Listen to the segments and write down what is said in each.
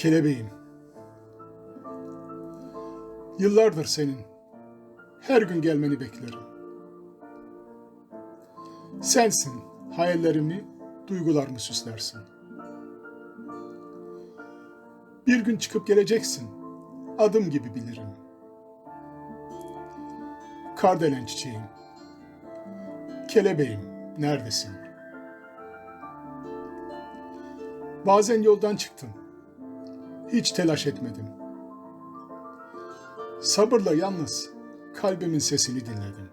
Kelebeğim. Yıllardır senin. Her gün gelmeni beklerim. Sensin hayallerimi, duygularımı süslersin. Bir gün çıkıp geleceksin. Adım gibi bilirim. Kardelen çiçeğim. Kelebeğim, neredesin? Bazen yoldan çıktım. Hiç telaş etmedim. Sabırla yalnız kalbimin sesini dinledim.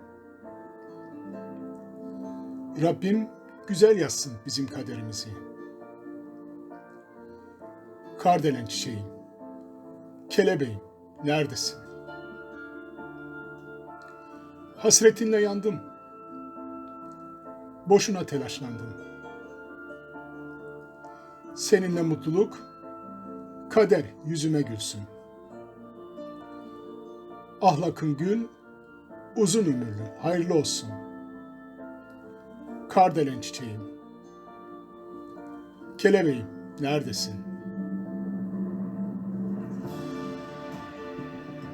Rabbim güzel yazsın bizim kaderimizi. Kardelen çiçeğim, kelebeğim, neredesin? Hasretinle yandım. Boşuna telaşlandım. Seninle mutluluk, kader yüzüme gülsün. Ahlakın gül, uzun ömürlü, hayırlı olsun. Kardelen çiçeğim, kelebeğim, neredesin?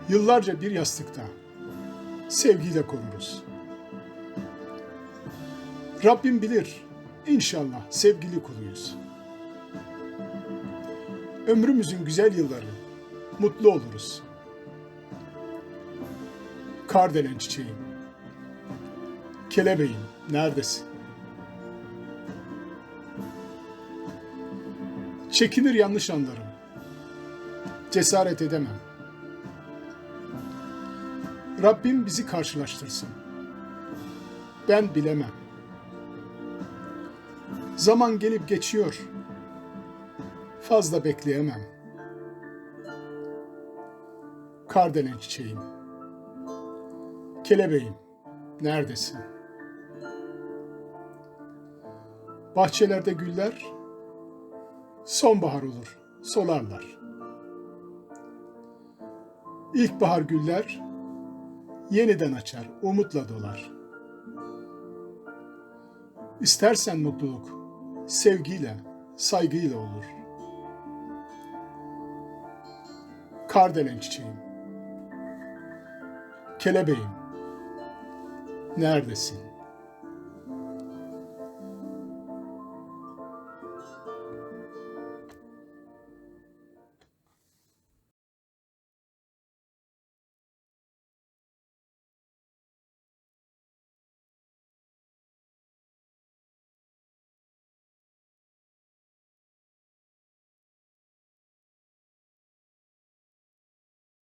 Yıllarca bir yastıkta, sevgiyle koruruz. Rabbim bilir, inşallah sevgili kuluyuz. Ömrümüzün güzel yılları, mutlu oluruz. Kardelen çiçeğim, kelebeğim, neredesin? Çekinir yanlış anlarım. Cesaret edemem. Rabbim bizi karşılaştırsın. Ben bilemem. Zaman gelip geçiyor. Fazla bekleyemem. Kardelen çiçeğim. Kelebeğim, neredesin? Bahçelerde güller sonbahar olur, solarlar. İlkbahar güller yeniden açar, umutla dolar. İstersen mutluluk sevgiyle, saygıyla olur. Kardelen çiçeğim, kelebeğim, neredesin?